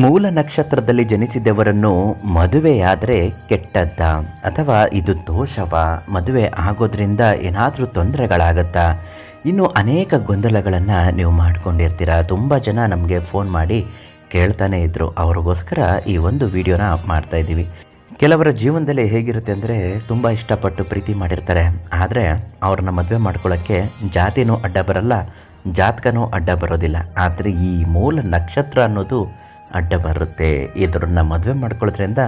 ಮೂಲ ನಕ್ಷತ್ರದಲ್ಲಿ ಜನಿಸಿದವರನ್ನು ಮದುವೆಯಾದರೆ ಕೆಟ್ಟದ್ದ? ಅಥವಾ ಇದು ದೋಷವ? ಮದುವೆ ಆಗೋದ್ರಿಂದ ಏನಾದರೂ ತೊಂದರೆಗಳಾಗತ್ತಾ? ಇನ್ನು ಅನೇಕ ಗೊಂದಲಗಳನ್ನು ನೀವು ಮಾಡಿಕೊಂಡಿರ್ತೀರ? ತುಂಬ ಜನ ನಮಗೆ ಫೋನ್ ಮಾಡಿ ಕೇಳ್ತಾನೆ ಇದ್ದರು ಅವ್ರಿಗೋಸ್ಕರ ಈ ಒಂದು ವಿಡಿಯೋನ ಮಾಡ್ತಾ ಇದ್ದೀವಿ. ಕೆಲವರ ಜೀವನದಲ್ಲಿ ಹೇಗಿರುತ್ತೆ ಅಂದರೆ ತುಂಬ ಇಷ್ಟಪಟ್ಟು ಪ್ರೀತಿ ಮಾಡಿರ್ತಾರೆ. ಆದರೆ ಅವ್ರನ್ನ ಮದುವೆ ಮಾಡ್ಕೊಳ್ಳೋಕ್ಕೆ ಜಾತಿನೂ ಅಡ್ಡ ಬರಲ್ಲ, ಜಾತಕನೂ ಅಡ್ಡ ಬರೋದಿಲ್ಲ. ಆದರೆ ಈ ಮೂಲ ನಕ್ಷತ್ರ ಅನ್ನೋದು ಅಡ್ಡ ಬರುತ್ತೆ ಇದರನ್ನ ಮದುವೆ ಮಾಡ್ಕೊಳ್ಳೋದ್ರಿಂದ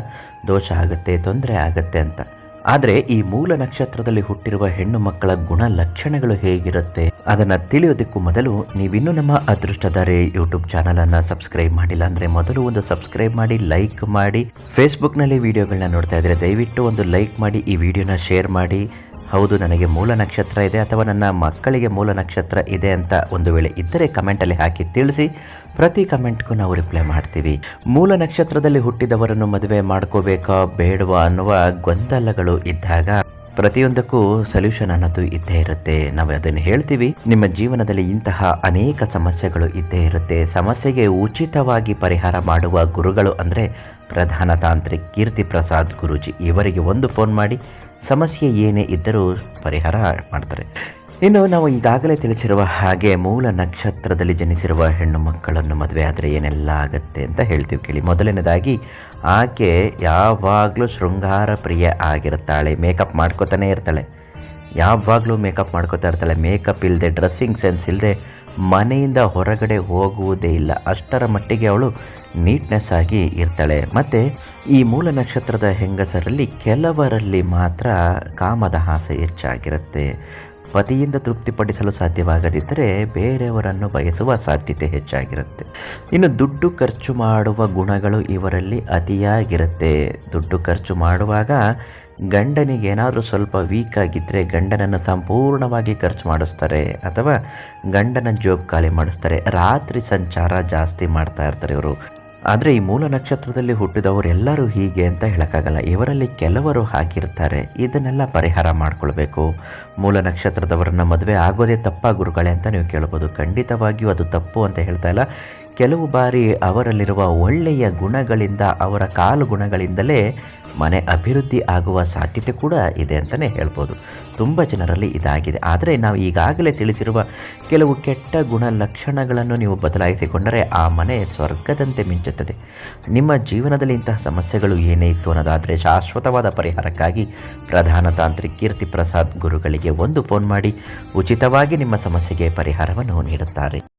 ದೋಷ ಆಗುತ್ತೆ, ತೊಂದರೆ ಆಗುತ್ತೆ ಅಂತ. ಆದರೆ ಈ ಮೂಲ ನಕ್ಷತ್ರದಲ್ಲಿ ಹುಟ್ಟಿರುವ ಹೆಣ್ಣು ಮಕ್ಕಳ ಗುಣ ಲಕ್ಷಣಗಳು ಹೇಗಿರುತ್ತೆ ಅದನ್ನು ತಿಳಿಯೋದಕ್ಕೂ ಮೊದಲು ನೀವಿನ್ನೂ ನಮ್ಮ ಅದೃಷ್ಟಧಾರೆ ಯೂಟ್ಯೂಬ್ ಚಾನಲನ್ನು ಸಬ್ಸ್ಕ್ರೈಬ್ ಮಾಡಿಲ್ಲ ಅಂದರೆ ಮೊದಲು ಒಂದು ಸಬ್ಸ್ಕ್ರೈಬ್ ಮಾಡಿ, ಲೈಕ್ ಮಾಡಿ. ಫೇಸ್ಬುಕ್ನಲ್ಲಿ ವಿಡಿಯೋಗಳನ್ನ ನೋಡ್ತಾ ಇದ್ದರೆ ದಯವಿಟ್ಟು ಒಂದು ಲೈಕ್ ಮಾಡಿ, ಈ ವಿಡಿಯೋನ ಶೇರ್ ಮಾಡಿ. ಹೌದು, ನನಗೆ ಮೂಲ ನಕ್ಷತ್ರ ಇದೆ ಅಥವಾ ನನ್ನ ಮಕ್ಕಳಿಗೆ ಮೂಲ ನಕ್ಷತ್ರ ಇದೆ ಅಂತ ಒಂದು ವೇಳೆ ಇದ್ದರೆ ಕಮೆಂಟಲ್ಲಿ ಹಾಕಿ ತಿಳಿಸಿ. ಪ್ರತಿ ಕಮೆಂಟ್ಗೂ ನಾವು ರಿಪ್ಲೈ ಮಾಡ್ತೀವಿ. ಮೂಲ ನಕ್ಷತ್ರದಲ್ಲಿ ಹುಟ್ಟಿದವರನ್ನು ಮದುವೆ ಮಾಡ್ಕೋಬೇಕಾ ಬೇಡವಾ ಅನ್ನುವ ಗೊಂದಲಗಳು ಇದ್ದಾಗ ಪ್ರತಿಯೊಂದಕ್ಕೂ ಸೊಲ್ಯೂಷನ್ ಅನ್ನೋದು ಇದ್ದೇ ಇರುತ್ತೆ. ನಾವು ಅದನ್ನು ಹೇಳ್ತೀವಿ, ನಿಮ್ಮ ಜೀವನದಲ್ಲಿ ಇಂತಹ ಅನೇಕ ಸಮಸ್ಯೆಗಳು ಇದ್ದೇ ಇರುತ್ತೆ. ಸಮಸ್ಯೆಗೆ ಉಚಿತವಾಗಿ ಪರಿಹಾರ ಮಾಡುವ ಗುರುಗಳು ಅಂದರೆ ಪ್ರಧಾನ ತಾಂತ್ರಿಕ್ ಕೀರ್ತಿ ಪ್ರಸಾದ್ ಗುರೂಜಿ. ಇವರಿಗೆ ಒಂದು ಫೋನ್ ಮಾಡಿ, ಸಮಸ್ಯೆ ಏನೇ ಇದ್ದರೂ ಪರಿಹಾರ ಮಾಡ್ತಾರೆ. ಇನ್ನು ನಾವು ಈಗಾಗಲೇ ತಿಳಿಸಿರುವ ಹಾಗೆ ಮೂಲ ನಕ್ಷತ್ರದಲ್ಲಿ ಜನಿಸಿರುವ ಹೆಣ್ಣು ಮಕ್ಕಳನ್ನು ಮದುವೆ ಆದರೆ ಏನೆಲ್ಲ ಆಗುತ್ತೆ ಅಂತ ಹೇಳ್ತೀವಿ ಕೇಳಿ. ಮೊದಲನೇದಾಗಿ, ಆಕೆ ಯಾವಾಗಲೂ ಶೃಂಗಾರ ಪ್ರಿಯ ಆಗಿರ್ತಾಳೆ ಮೇಕಪ್ ಮಾಡ್ಕೋತಾನೆ ಇರ್ತಾಳೆ. ಯಾವಾಗಲೂ ಮೇಕಪ್ ಮಾಡ್ಕೋತಾ ಇರ್ತಾಳೆ. ಮೇಕಪ್ ಇಲ್ಲದೆ ಡ್ರೆಸ್ಸಿಂಗ್ ಸೆನ್ಸ್ ಇಲ್ಲದೆ ಮನೆಯಿಂದ ಹೊರಗಡೆ ಹೋಗುವುದೇ ಇಲ್ಲ. ಅಷ್ಟರ ಮಟ್ಟಿಗೆ ಅವಳು ನೀಟ್ನೆಸ್ ಆಗಿ ಇರ್ತಾಳೆ. ಮತ್ತು ಈ ಮೂಲ ನಕ್ಷತ್ರದ ಹೆಂಗಸರಲ್ಲಿ ಕೆಲವರಲ್ಲಿ ಮಾತ್ರ ಕಾಮದ ಆಸೆ ಹೆಚ್ಚಾಗಿರುತ್ತೆ. ಪತಿಯಿಂದ ತೃಪ್ತಿಪಡಿಸಲು ಸಾಧ್ಯವಾಗದಿದ್ದರೆ ಬೇರೆಯವರನ್ನು ಬಯಸುವ ಸಾಧ್ಯತೆ ಹೆಚ್ಚಾಗಿರುತ್ತೆ. ಇನ್ನು ದುಡ್ಡು ಖರ್ಚು ಮಾಡುವ ಗುಣಗಳು ಇವರಲ್ಲಿ ಅತಿಯಾಗಿರುತ್ತೆ. ದುಡ್ಡು ಖರ್ಚು ಮಾಡುವಾಗ ಗಂಡನಿಗೆ ಏನಾದರೂ ಸ್ವಲ್ಪ ವೀಕ್ ಆಗಿದ್ದರೆ ಗಂಡನನ್ನು ಸಂಪೂರ್ಣವಾಗಿ ಖರ್ಚು ಮಾಡಿಸ್ತಾರೆ. ಅಥವಾ ಗಂಡನ ಜೋಬ್ ಖಾಲಿ ಮಾಡಿಸ್ತಾರೆ. ರಾತ್ರಿ ಸಂಚಾರ ಜಾಸ್ತಿ ಮಾಡ್ತಾ ಇರ್ತಾರೆ ಇವರು. ಆದರೆ ಈ ಮೂಲ ನಕ್ಷತ್ರದಲ್ಲಿ ಹುಟ್ಟಿದವರೆಲ್ಲರೂ ಹೀಗೆ ಅಂತ ಹೇಳೋಕ್ಕಾಗಲ್ಲ. ಇವರಲ್ಲಿ ಕೆಲವರು ಹಾಕಿರ್ತಾರೆ ಇದನ್ನೆಲ್ಲ ಪರಿಹಾರ ಮಾಡಿಕೊಳ್ಬೇಕು. ಮೂಲ ನಕ್ಷತ್ರದವರನ್ನ ಮದುವೆ ಆಗೋದೇ ತಪ್ಪ ಗುರುಗಳೇ ಅಂತ ನೀವು ಕೇಳ್ಬೋದು. ಖಂಡಿತವಾಗಿಯೂ ಅದು ತಪ್ಪು ಅಂತ ಹೇಳ್ತಾ ಇಲ್ಲ. ಕೆಲವು ಬಾರಿ ಅವರಲ್ಲಿರುವ ಒಳ್ಳೆಯ ಗುಣಗಳಿಂದ, ಅವರ ಕಾಲು ಗುಣಗಳಿಂದಲೇ ಮನೆ ಅಭಿವೃದ್ಧಿ ಆಗುವ ಸಾಧ್ಯತೆ ಕೂಡ ಇದೆ ಅಂತಲೇ ಹೇಳ್ಬೋದು. ತುಂಬ ಜನರಲ್ಲಿ ಇದಾಗಿದೆ. ಆದರೆ ನಾವು ಈಗಾಗಲೇ ತಿಳಿಸಿರುವ ಕೆಲವು ಕೆಟ್ಟ ಗುಣ ಲಕ್ಷಣಗಳನ್ನು ನೀವು ಬದಲಾಯಿಸಿಕೊಂಡರೆ ಆ ಮನೆ ಸ್ವರ್ಗದಂತೆ ಮಿಂಚುತ್ತದೆ. ನಿಮ್ಮ ಜೀವನದಲ್ಲಿ ಇಂತಹ ಸಮಸ್ಯೆಗಳು ಏನೇ ಇತ್ತು ಅನ್ನೋದಾದರೆ ಶಾಶ್ವತವಾದ ಪರಿಹಾರಕ್ಕಾಗಿ ಪ್ರಧಾನ ತಾಂತ್ರಿಕ್ ಕೀರ್ತಿ ಪ್ರಸಾದ್ ಗುರುಗಳಿಗೆ ಒಂದು ಫೋನ್ ಮಾಡಿ ಉಚಿತವಾಗಿ ನಿಮ್ಮ ಸಮಸ್ಯೆಗೆ ಪರಿಹಾರವನ್ನು ನೀಡುತ್ತಾರೆ.